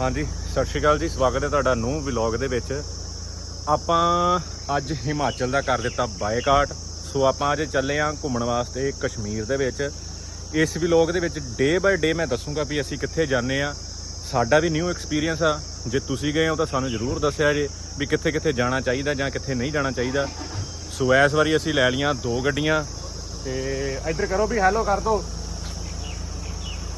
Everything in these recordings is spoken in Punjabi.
ਹਾਂਜੀ, ਸਤਿ ਸ਼੍ਰੀ ਅਕਾਲ ਜੀ, ਸਵਾਗਤ ਹੈ ਤੁਹਾਡਾ ਨੂੰ ਵਲੌਗ ਦੇ ਵਿੱਚ। ਆਪਾਂ ਅੱਜ ਹਿਮਾਚਲ ਦਾ ਕਰ ਦਿੱਤਾ ਬਾਈਕਾਟ। ਸੋ ਆਪਾਂ ਅੱਜ ਚੱਲੇ ਆਂ ਘੁੰਮਣ ਵਾਸਤੇ ਕਸ਼ਮੀਰ ਦੇ ਵਿੱਚ। ਇਸ ਵਲੌਗ ਦੇ ਵਿੱਚ ਡੇ ਬਾਏ ਡੇ ਮੈਂ ਦੱਸੂਗਾ ਵੀ ਅਸੀਂ ਕਿੱਥੇ ਜਾਂਦੇ ਆ ਸਾਡਾ ਵੀ ਨਿਊ ਐਕਸਪੀਰੀਅੰਸ ਆ। ਜੇ ਤੁਸੀਂ ਗਏ ਹੋ ਤਾਂ ਸਾਨੂੰ ਜ਼ਰੂਰ ਦੱਸਿਆ ਜੇ ਵੀ ਕਿੱਥੇ ਕਿੱਥੇ ਜਾਣਾ ਚਾਹੀਦਾ ਜਾਂ ਕਿੱਥੇ ਨਹੀਂ ਜਾਣਾ ਚਾਹੀਦਾ। ਸੋ ਇਸ ਵਾਰੀ ਅਸੀਂ ਲੈ ਲਈਆਂ ਦੋ ਗੱਡੀਆਂ। ਤੇ ਇੱਧਰ ਕਰੋ ਵੀ ਹੈਲੋ ਕਰ ਦੋ।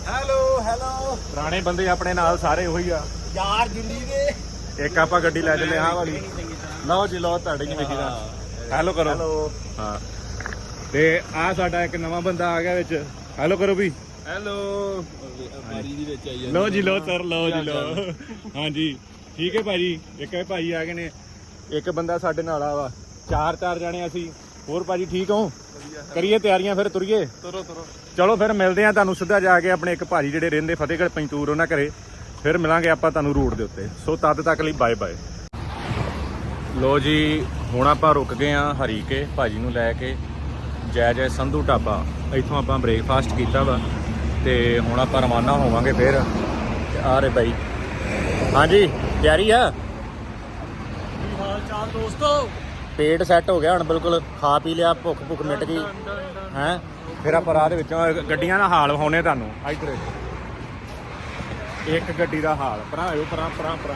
Hello hello. ਪੁਰਾਣੇ ਬੰਦੇ ਆਪਣੇ ਨਾਲ ਸਾਰੇ ਉਹੀ ਆ। ਯਾਰ ਦਿੱਲੀ ਦੇ। ਇੱਕ ਆਪਾਂ ਗੱਡੀ ਲੈ ਚੱਲੇ ਆਹ ਵਾਲੀ। ਲਓ ਜੀ ਲਓ ਤੁਹਾਡੇ ਕੀ ਵੇਖੀ ਦਾ। ਹੈਲੋ ਕਰੋ। ਹੈਲੋ ਹਾਂ। ਤੇ ਆ ਸਾਡਾ ਇੱਕ ਨਵਾਂ ਬੰਦਾ ਆ ਗਿਆ ਵਿੱਚ। ਹੈਲੋ ਕਰੋ ਵੀ। ਹੈਲੋ ਬਾਰੀ ਦੀ ਵਿੱਚ ਆਈ ਲਓ ਜੀ ਲਓ ਸਰ ਲਓ ਜੀ ਲਓ। ਹਾਂਜੀ। ਠੀਕ ਹੈ ਭਾਜੀ। ਇੱਕ ਇਹ ਭਾਜੀ ਆ ਗਏ ਨੇ। ਇੱਕ ਬੰਦਾ ਸਾਡੇ ਨਾਲ ਆ ਵਾ। ਚਾਰ ਚਾਰ ਜਣੇ ਅਸੀਂ। ਹੋਰ ਭਾਜੀ ਠੀਕ ਹੋ? ਕਰੀਏ ਤਿਆਰੀਆਂ ਫਿਰ ਤੁਰੀਏ? ਤੁਰੋ ਤੁਰੋ। ਚਲੋ ਫਿਰ ਮਿਲਦੇ ਆ ਤੁਹਾਨੂੰ ਸਿੱਧਾ ਜਾ ਕੇ ਆਪਣੇ ਇੱਕ ਭਾਜੀ ਜਿਹੜੇ ਰਹਿੰਦੇ ਫਤਿਹਗੜ੍ਹ ਪੰਚੂਰ ਉਹਨਾਂ ਘਰੇ। ਫਿਰ ਮਿਲਾਂਗੇ ਆਪਾਂ ਤੁਹਾਨੂੰ ਰੂਟ ਦੇ ਉੱਤੇ। ਸੋ ਤਦ ਤੱਕ ਲਈ ਬਾਏ ਬਾਏ ਲੋ ਜੀ ਹੁਣ ਆਪਾਂ ਰੁਕ ਗਏ ਆ ਹਰੀਕੇ ਭਾਜੀ ਨੂੰ ਲੈ ਕੇ। ਜੈ ਜੈ ਸੰਧੂ ਢਾਬਾ। ਇੱਥੋਂ ਆਪਾਂ ਬ੍ਰੇਕਫਾਸਟ ਕੀਤਾ ਵਾ। ਤੇ ਹੁਣ ਆਪਾਂ ਰਵਾਨਾ ਹੋਵਾਂਗੇ ਫਿਰ। ਆ ਰੇ ਬਾਈ। ਹਾਂਜੀ ਤਿਆਰੀ ਆ? ਕੀ ਹਾਲ ਚਾਲ ਦੋਸਤੋ? ਪੇਟ ਸੈੱਟ ਹੋ ਗਿਆ ਹੁਣ ਬਿਲਕੁਲ ਖਾ ਪੀ ਲਿਆ ਭੁੱਖ ਭੁੱਖ ਮਿਟ ਗਈ। ਹੈ? ਫਿਰ ਆਪਾਂ ਰਾਹ ਦੇ ਵਿੱਚੋਂ ਗੱਡੀਆਂ ਦਾ ਹਾਲ ਵਿਖਾਉਨੇ ਤੁਹਾਨੂੰ ਇੱਧਰ। ਇੱਕ ਗੱਡੀ ਦਾ ਹਾਲ। ਭਰਾ ਆਇਓ ਭਰਾ ਭਰਾ ਭਰਾ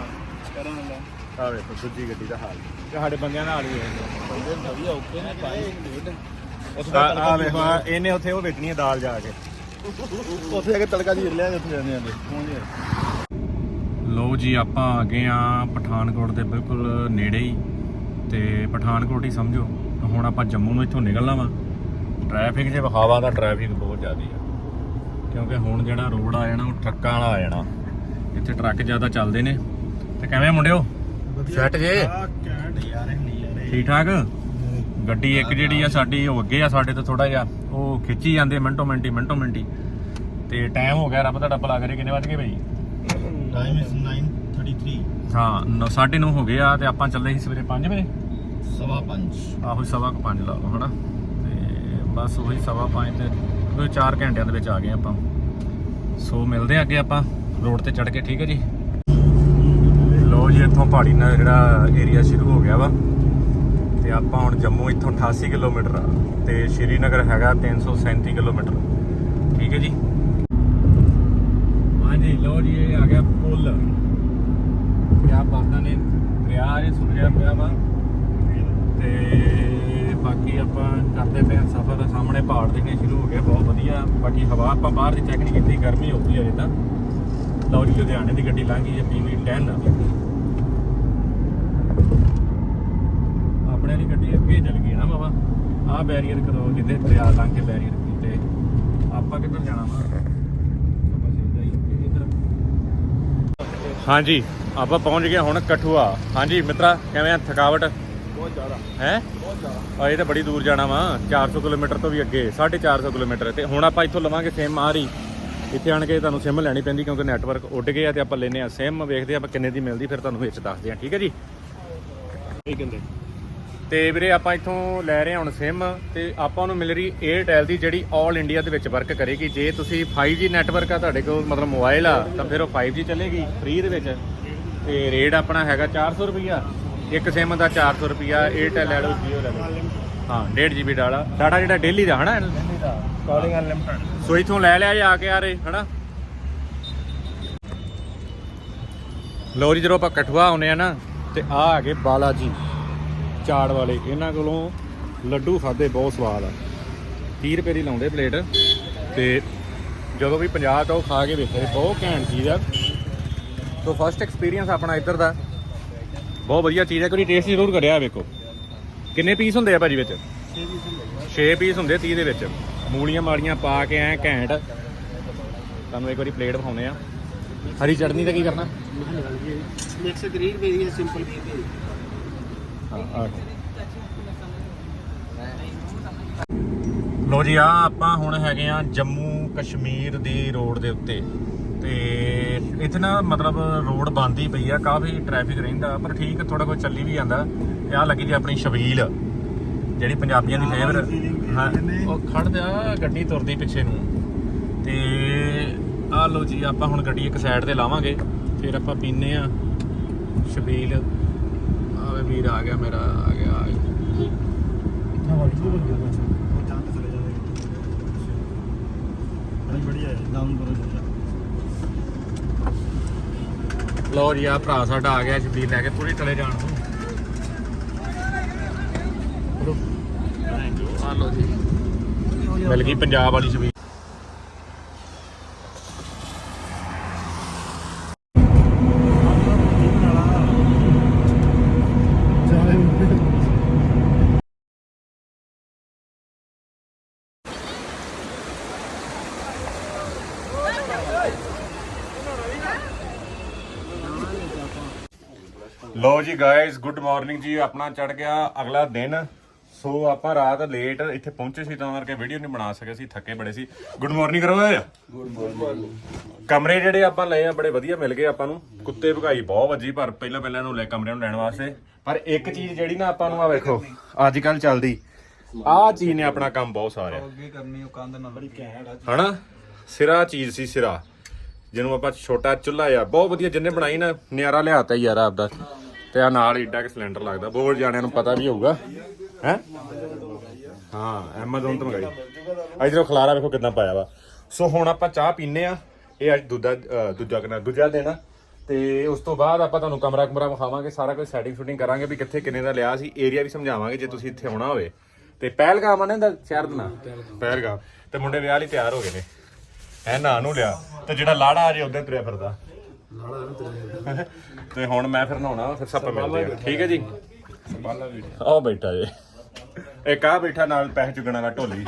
ਕਰਾਂ ਲਾ ਆ ਵੇਖੋ ਦੂਜੀ ਗੱਡੀ ਦਾ ਹਾਲ। ਤੇ ਸਾਡੇ ਬੰਦਿਆਂ ਦਾ ਹਾਲ ਵੀ ਵੇਖੋ। ਬੰਦੇ ਵਧੀਆ ਓਕੇ ਨੇ ਪਾਏ ਉਸ ਆ ਆ ਵੇਖੋ ਇਹਨੇ ਉੱਥੇ ਉਹ ਵੇਚਣੀ ਹੈ ਦਾਲ ਜਾ ਕੇ। ਉੱਥੇ ਜਾ ਕੇ ਤੜਕਾ ਦੀ ਲਿਆ ਉੱਥੇ ਜਾਂਦੇ ਆਂਦੇ ਲੋ ਜੀ ਆਪਾਂ ਆ ਗਏ ਆ ਪਠਾਨਕੋਟ ਦੇ ਬਿਲਕੁਲ ਨੇੜੇ ਹੀ। ਤੇ ਪਠਾਨਕੋਟ ਹੀ ਸਮਝੋ ਹੁਣ ਆਪਾਂ ਜੰਮੂ ਨੂੰ ਇੱਥੋਂ ਨਿਕਲਣਾ ਵਾ ਟ੍ਰੈਫਿਕ ਜੇ ਵਿਖਾਵਾ ਦਾ ਟ੍ਰੈਫਿਕ ਬਹੁਤ ਜ਼ਿਆਦਾ ਆ। ਕਿਉਂਕਿ ਹੁਣ ਜਿਹੜਾ ਰੋਡ ਆ ਜਾਣਾ ਉਹ ਟਰੱਕਾਂ ਵਾਲਾ ਆ ਜਾਣਾ। ਇੱਥੇ ਟਰੱਕ ਜ਼ਿਆਦਾ ਚੱਲਦੇ ਨੇ। ਤੇ ਕਿਵੇਂ ਮੁੰਡਿਓ? ਸੈੱਟ ਜੇ? ਠੀਕ ਠਾਕ? ਗੱਡੀ ਇੱਕ ਜਿਹੜੀ ਆ ਸਾਡੀ ਉਹ ਅੱਗੇ ਆ ਸਾਡੇ ਤੋਂ ਥੋੜਾ ਜਿਹਾ ਉਹ ਖਿੱਚੀ ਜਾਂਦੇ ਮਿੰਟੋ ਮਿੰਟੀ ਮਿੰਟੋ ਮਿੰਟੀ। ਤੇ ਟਾਈਮ ਹੋ ਗਿਆ ਰੱਬ ਤੁਹਾਡਾ ਭਲਾ ਕਰੇ ਕਿੰਨੇ ਵੱਜ ਗਏ ਭਾਈ ਟਾਈਮ ਇਜ਼ 9:33 ਹਾਂ 9:30 ਹੋ ਗਏ ਆ ਤੇ ਆਪਾਂ ਚੱਲੇ ਸੀ ਸਵੇਰੇ 5 ਵਜੇ। ਸਵਾ 5 ਆਹੋ ਸਵਾ ਕੁ 5 ਲਾ ਲਓ, ਹਨਾ? ਤੇ ਬਸ ਉਹੀ ਸਵਾ 5 ਤੇ ਕੋਈ 4 ਘੰਟਿਆਂ ਦੇ ਵਿੱਚ ਆ ਗਏ ਆਪਾਂ। ਸੋ ਮਿਲਦੇ ਆ ਅੱਗੇ ਆਪਾਂ, ਰੋਡ ਤੇ ਚੜ ਕੇ, ਠੀਕ ਹੈ ਜੀ? ਲੋ ਜੀ, ਇੱਥੋਂ ਪਹਾੜੀ ਨਾਲ ਜਿਹੜਾ ਏਰੀਆ ਸ਼ੁਰੂ ਹੋ ਗਿਆ ਵਾ। ਤੇ ਆਪਾਂ ਹੁਣ ਜੰਮੂ ਇੱਥੋਂ 88 ਕਿਲੋਮੀਟਰ ਆ। ਤੇ ਸ਼੍ਰੀਨਗਰ ਹੈਗਾ 337 ਕਿਲੋਮੀਟਰ। ਠੀਕ ਹੈ ਜੀ? ਹਾਂਜੀ ਲੋ ਜੀ, ਇਹ ਆ ਗਿਆ ਪੁੱਲ। ਕਿਆ ਬਾਤਾਂ ਨੇ। ਦਰਿਆ ਇਹ ਸੁਣਿਆ ਪਿਆ ਵਾ ਤੇ ਬਾਕੀ ਆਪਾਂ ਕਰਦੇ ਪਏ ਹਾਂ ਸਫ਼ਰ ਦੇ ਸਾਹਮਣੇ ਪਹਾੜ ਦਿਖਣੇ ਸ਼ੁਰੂ ਹੋ ਗਏ, ਬਹੁਤ ਵਧੀਆ। ਬਾਕੀ ਹਵਾ, ਆਪਾਂ ਬਾਹਰ ਦੀ ਚੈੱਕ ਨਹੀਂ ਕੀਤੀ, ਗਰਮੀ ਹੋਊਗੀ ਅਜੇ ਤਾਂ। ਲਓ ਜੀ, ਲੁਧਿਆਣੇ ਦੀ ਗੱਡੀ ਲੰਘੀ ਹੈ ਪੀਵੀ 10 ਆਪਣੇ ਵਾਲੀ ਗੱਡੀ ਅੱਗੇ ਚੱਲ ਗਈ ਨਾ ਬਾਬਾ। ਆਹ ਬੈਰੀਅਰ ਕਰੋ ਜਿੱਥੇ ਦਰਿਆ ਲੰਘ ਕੇ ਬੈਰੀਅਰ ਕੀਤੇ। ਆਪਾਂ ਕਿੱਧਰ ਜਾਣਾ ਵਾ? ਹਾਂਜੀ, ਆਪਾਂ ਪਹੁੰਚ ਗਏ ਹੁਣ ਕਠੂਆ। ਹਾਂਜੀ, ਮਿੱਤਰਾ, ਕਿਵੇਂ ਆ? ਥਕਾਵਟ? ਬਹੁਤ ਜ਼ਿਆਦਾ। ਹੈ? ਬਹੁਤ ਜ਼ਿਆਦਾ। ਆ ਇਹ ਤਾਂ ਬੜੀ ਦੂਰ ਜਾਣਾ ਵਾ। 400 ਕਿਲੋਮੀਟਰ ਤੋਂ ਵੀ ਅੱਗੇ 450 ਕਿਲੋਮੀਟਰ। ਤੇ ਹੁਣ ਆਪਾਂ ਇੱਥੋਂ ਲਵਾਂਗੇ ਸਿਮ ਆ ਰਹੀ। ਇੱਥੇ ਆਣ ਕੇ ਤੁਹਾਨੂੰ ਸਿਮ ਲੈਣੀ ਪੈਂਦੀ ਕਿਉਂਕਿ ਨੈਟਵਰਕ ਉੱਡ ਗਿਆ ਤੇ ਆਪਾਂ ਲੈਨੇ ਆ ਸਿਮ ਵੇਖਦੇ ਆਪਾਂ ਕਿੰਨੇ ਦੀ ਮਿਲਦੀ ਫਿਰ ਤੁਹਾਨੂੰ ਵਿੱਚ ਦੱਸਦੇ ਆ ਠੀਕ ਹੈ ਜੀ? ਇਹ ਕਹਿੰਦੇ। ਤੇ ਵੀਰੇ ਆਪਾਂ ਇੱਥੋਂ ਲੈ ਰਹੇ ਹਾਂ ਹੁਣ ਸਿਮ ਤੇ ਆਪਾਂ ਨੂੰ ਮਿਲ ਰਹੀ Airtel ਦੀ ਜਿਹੜੀ 올 ਇੰਡੀਆ ਦੇ ਵਿੱਚ ਵਰਕ ਕਰੇਗੀ। ਜੇ ਤੁਸੀਂ 5G ਨੈਟਵਰਕ ਆ ਤੁਹਾਡੇ ਕੋਲ ਮਤਲਬ ਮੋਬਾਈਲ ਆ ਤਾਂ ਫਿਰ ਉਹ 5G ਚੱਲੇਗੀ ਫ੍ਰੀ ਦੇ ਵਿੱਚ। ਤੇ ਰੇਟ ਆਪਣਾ ਹੈਗਾ 400 ਰੁਪਈਆ। ਇੱਕ ਸਿਮ ਦਾ 400 ਰੁਪਈਆ Airtel ਲੈ ਲਓ Jio ਲੈ ਲਓ। ਹਾਂ 1.5 GB ਡਾਲਾ ਡਾਟਾ ਜਿਹੜਾ ਡੇਲੀ ਦਾ ਹਨਾ? ਕਾਲਿੰਗ ਅਨਲਿਮਿਟਡ ਸੋ ਇੱਥੋਂ ਲੈ ਲਿਆ ਜਾ ਕੇ ਆ ਰਹੇ ਹਨਾ? ਲੋ ਜੀ ਜਦੋਂ ਆਪਾਂ ਕਠੂਆ ਆਉਨੇ ਆ ਨਾ ਤੇ ਆ ਹੈਗੇ ਬਾਲਾ ਜੀ ਚਾੜ ਵਾਲੇ। ਇਹਨਾਂ ਕੋਲੋਂ ਲੱਡੂ ਖਾਦੇ ਬਹੁਤ ਸਵਾਦ ਆ। 30 ਰੁਪਏ ਦੀ ਲਾਉਂਦੇ ਪਲੇਟ। ਤੇ ਜਦੋਂ ਵੀ 50 ਤੋਂ ਖਾ ਕੇ ਵੇਖੇ ਬਹੁਤ ਘੈਂਟ ਚੀਜ਼ ਆ। ਸੋ ਫਸਟ ਐਕਸਪੀਰੀਅੰਸ ਆਪਣਾ ਇੱਧਰ ਦਾ। ਬਹੁਤ ਵਧੀਆ ਚੀਜ਼ ਹੈ ਕੋਈ ਟੇਸਟ ਜ਼ਰੂਰ ਕਰਿਆ ਵੇਖੋ। ਕਿੰਨੇ ਪੀਸ ਹੁੰਦੇ ਆ ਭਾਜੀ ਵਿੱਚ? 6 ਪੀਸ ਹੁੰਦੇ 30 ਦੇ ਵਿੱਚ। ਮੂਲੀਆਂ ਮਾਲੀਆਂ ਪਾ ਕੇ ਐ ਘੈਂਟ। ਤੁਹਾਨੂੰ ਇੱਕ ਵਾਰੀ ਪਲੇਟ ਵਿਖਾਉਨੇ ਆ। ਹਰੀ ਚਟਨੀ ਦਾ ਕੀ ਕਰਨਾ? ਮਿਕਸ ਗ੍ਰੀਨ ਵੇਰੀ ਹੈ ਸਿੰਪਲ ਵੀ ਹਾਂ। ਲੋ ਜੀ ਆ ਆਪਾਂ ਹੁਣ ਹੈਗੇ ਆ ਜੰਮੂ ਕਸ਼ਮੀਰ ਦੀ ਰੋਡ ਦੇ ਉੱਤੇ। ਤੇ ਇੱਥੇ ਨਾ ਮਤਲਬ ਰੋਡ ਬੰਦ ਹੀ ਪਈ ਆ ਕਾਫੀ ਟ੍ਰੈਫਿਕ ਰਹਿੰਦਾ ਪਰ ਠੀਕ ਥੋੜਾ ਕੋਈ ਚੱਲੀ ਵੀ ਜਾਂਦਾ। ਤੇ ਆ ਲੱਗੀ ਜੀ ਆਪਣੀ ਸ਼ਬੀਲ ਜਿਹੜੀ ਪੰਜਾਬੀਆਂ ਦੀ ਫੇਵਰ ਉਹ ਖੜ ਜਾ ਗੱਡੀ ਤੁਰਦੀ ਪਿੱਛੇ ਨੂੰ। ਤੇ ਆ ਲੋ ਜੀ ਆਪਾਂ ਹੁਣ ਗੱਡੀ ਇੱਕ ਸਾਈਡ ਤੇ ਲਾਵਾਂਗੇ ਫਿਰ ਆਪਾਂ ਪੀਨੇ ਆ ਸ਼ਬੀਲ। ਆਵੇ ਵੀਰ ਆ ਗਿਆ ਮੇਰਾ ਆ ਗਿਆ। ਆ ਗਿਆ ਬੜੀ ਬੜੀ ਹੈ ਡਾਊਨ ਕਰੋ ਲਓ ਜੀ ਆ ਭਰਾ ਸਾਡਾ ਆ ਗਿਆ ਸ਼ਬੀਰ ਲੈ ਕੇ, ਪੂਰੀ ਟਲੇ ਜਾਣ ਤੋਂ ਆ ਲਓ ਜੀ ਮਿਲ ਗਈ ਪੰਜਾਬ ਵਾਲੀ ਸ਼ਬੀਰ ਲੋ ਜੀ ਗਾਇਸ ਗੁੱਡ ਮਾਰਨਿੰਗ ਜੀ ਆਪਣਾ ਚੜ ਗਿਆ ਅਗਲਾ ਦਿਨ। ਸੋ ਆਪਾਂ ਰਾਤ ਲੇਟ ਇੱਥੇ ਪਹੁੰਚੇ ਸੀ ਤਾਂ ਕਰਕੇ ਵੀਡੀਓ ਨਹੀਂ ਬਣਾ ਸਕੇ ਸੀ ਥੱਕੇ ਬੜੇ ਸੀ। ਗੁੱਡ ਮਾਰਨਿੰਗ ਕਰੋ ਓਏ। ਗੁੱਡ ਮਾਰਨਿੰਗ ਕਮਰੇ ਜਿਹੜੇ ਆਪਾਂ ਲਏ ਆ ਬੜੇ ਵਧੀਆ ਮਿਲ ਗਏ ਆਪਾਂ ਨੂੰ। ਕੁੱਤੇ ਭਗਾਈ ਬਹੁਤ ਵੱਜੀ ਪਰ ਪਹਿਲਾਂ ਪਹਿਲਾਂ ਨੂੰ ਲੈ ਕਮਰਿਆਂ ਨੂੰ ਲੈਣ ਵਾਸਤੇ। ਪਰ ਇੱਕ ਚੀਜ਼ ਜਿਹੜੀ ਨਾ ਆਪਾਂ ਨੂੰ ਆ ਵੇਖੋ ਅੱਜ ਕੱਲ ਚੱਲਦੀ। ਆਹ ਚੀਜ਼ ਨੇ ਆਪਣਾ ਕੰਮ ਬਹੁਤ ਸਾਰਿਆ। ਅੱਗੇ ਕਰਨੀ ਉਹ ਕੰਧ ਨਾਲ। ਬੜੀ ਘੈਂਟ ਹਨਾ? ਸਿਰਾ ਚੀਜ਼ ਸੀ ਸਿਰਾ। ਜਿਹਨੂੰ ਆਪਾਂ ਛੋਟਾ ਚੁੱਲ੍ਹਾ ਆ ਬਹੁਤ ਵਧੀਆ ਜਿੰਨੇ ਬਣਾਈ ਨਾ ਨਿਆਰਾ ਲਿਆਤਾ ਯਾਰ ਆਪਦਾ। ਤੇ ਆ ਨਾਲ ਏਡਾ ਕਿ ਸਿਲੰਡਰ ਲੱਗਦਾ ਬਹੁਤ ਜਾਣਿਆਂ ਨੂੰ ਪਤਾ ਵੀ ਹੋਊਗਾ। ਹੈ? ਹਾਂ Amazon ਤੋਂ ਮੰਗਾਈ। ਇਧਰੋਂ ਖਲਾਰਾ ਵੇਖੋ ਕਿੰਨਾ ਪਾਇਆ ਵਾ। ਸੋ ਹੁਣ ਆਪਾਂ ਚਾਹ ਪੀਨੇ ਆ ਇਹ ਅੱਜ ਦੂਜਾ ਦੂਜਾ ਕਿੰਨਾ ਦੂਜਾ ਦੇਣਾ ਤੇ ਉਸ ਤੋਂ ਬਾਅਦ ਆਪਾਂ ਤੁਹਾਨੂੰ ਕਮਰਾ ਕਮਰਾ ਵਿਖਾਵਾਂਗੇ ਸਾਰਾ ਕੁਝ ਸੈਟਿੰਗ ਸ਼ੂਟਿੰਗ ਕਰਾਂਗੇ ਵੀ ਕਿੱਥੇ ਕਿੰਨੇ ਦਾ ਲਿਆ ਸੀ ਏਰੀਆ ਵੀ ਸਮਝਾਵਾਂਗੇ ਜੇ ਤੁਸੀਂ ਇੱਥੇ ਆਉਣਾ ਹੋਵੇ। ਤੇ ਪਹਿਲਗਾਮ ਆ ਨਾ ਇਹਦਾ ਸ਼ਹਿਰ ਦਾ ਪਹਿਲਗਾਮ। ਤੇ ਮੁੰਡੇ ਵਿਆਹ ਲਈ ਤਿਆਰ ਹੋ ਗਏ ਨੇ। ਐ ਨਾ ਨੂੰ ਲਿਆ। ਤੇ ਜਿਹੜਾ ਲਾੜਾ ਅਜੇ ਉੱਧਰ ਤੁਰਿਆ ਫਿਰਦਾ। ਤੇ ਹੁਣ ਮੈਂ ਫਿਰ ਨਹਾਉਣਾ ਫਿਰ ਸਭ ਮਿਲਦੇ ਆ। ਠੀਕ ਹੈ ਜੀ? ਆਓ ਬੈਠਾ ਜੇ ਇੱਕ ਆ ਬੈਠਾ ਨਾਲ ਪੈਸੇ ਚੁਗਣ ਵਾਲਾ ਢੋਲੀ।